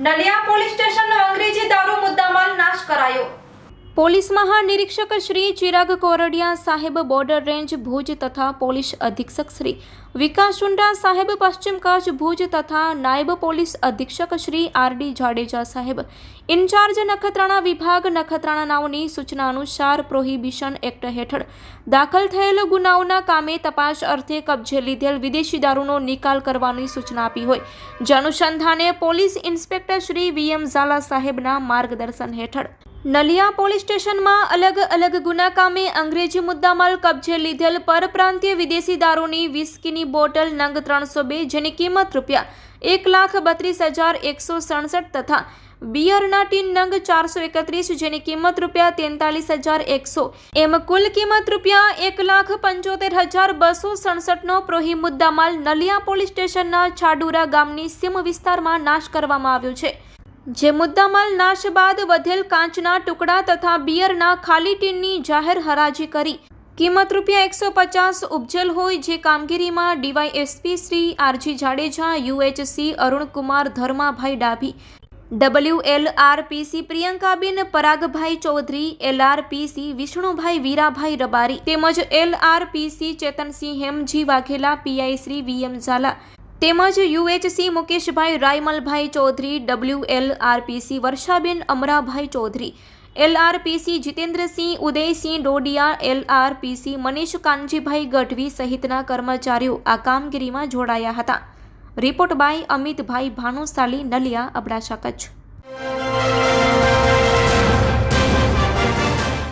Naliya police સ્ટેશનનો અંગ્રેજી દારૂ પોલીસ મહાનિરીક્ષક શ્રી ચિરાગ કોરડિયા સાહેબ બોર્ડર રેન્જ ભુજ તથા પોલીસ અધિક્ષક શ્રી વિકાસ ચુંડા સાહેબ પશ્ચિમ કચ્છ ભુજ તથા નાયબ પોલીસ અધિક્ષક શ્રી આર ડી જાડેજા સાહેબ ઇન્ચાર્જ નખત્રાણા વિભાગ નખત્રાણા નાઓની સૂચના અનુસાર પ્રોહિબિશન એક્ટ હેઠળ દાખલ થયેલ ગુનાઓના કામે તપાસ અર્થે કબજે લીધેલ વિદેશી દારૂનો નિકાલ કરવાની સૂચના આપી હોય. જે અનુસંધાને police inspector Shri VM Zala સાહેબના માર્ગદર્શન હેઠળ નલિયા પોલીસ સ્ટેશનમાં અલગ અલગ ગુના કામે અંગ્રેજી મુદ્દામાલ કબજે લીધેલ પરપ્રાંતીય વિદેશી દારૂની વિસ્કીની બોટલ નંગ ત્રણસો બે જેની કિંમત રૂપિયા એક લાખ બત્રીસ હજાર એકસો સડસઠ તથા બિયરના ટીન નંગ ચારસો એકત્રીસ જેની કિંમત રૂપિયા તેતાલીસ હજાર એકસો. એમ કુલ કિંમત રૂપિયા એક લાખ પંચોતેર હજાર બસો સડસઠનો પ્રોહી મુદ્દામાલ નલિયા પોલીસ સ્ટેશનના છાડુરા ગામની સીમ વિસ્તારમાં નાશ કરવામાં આવ્યો છે. જે મુદ્દામાલ નાશ બાદ વધેલ કાચના ટુકડા તથા બિયરના ખાલી ટીનની જાહેર હરાજી કરી. કિંમત રૂપિયા એકસો પચાસ ઉપજેલ હોય જે કામગીરીમાં DYSP Shri RG Jadeja, UHC Arunkumar Dharmabhai Dabhi WLRPC L RPC Priyankaben Paragbhai Chaudhary LRPC Vishnubhai Virabhai Rabari તેમજ LRPC Chetansinh Hemji Vaghela PI Shri VM Zala તેમજ UHC Mukeshbhai Raymalbhai Chaudhary, W L Varshaben Amrabhai Chaudhary LRPC Jitendrasinh, Udaysinh Dodiya LRPC Manish Kanjibhai Gadhvi સહિતના કર્મચારીઓ આ કામગીરીમાં જોડાયા હતા. Report by Amitbhai Bhanushali Naliya, Abdasa Kutch.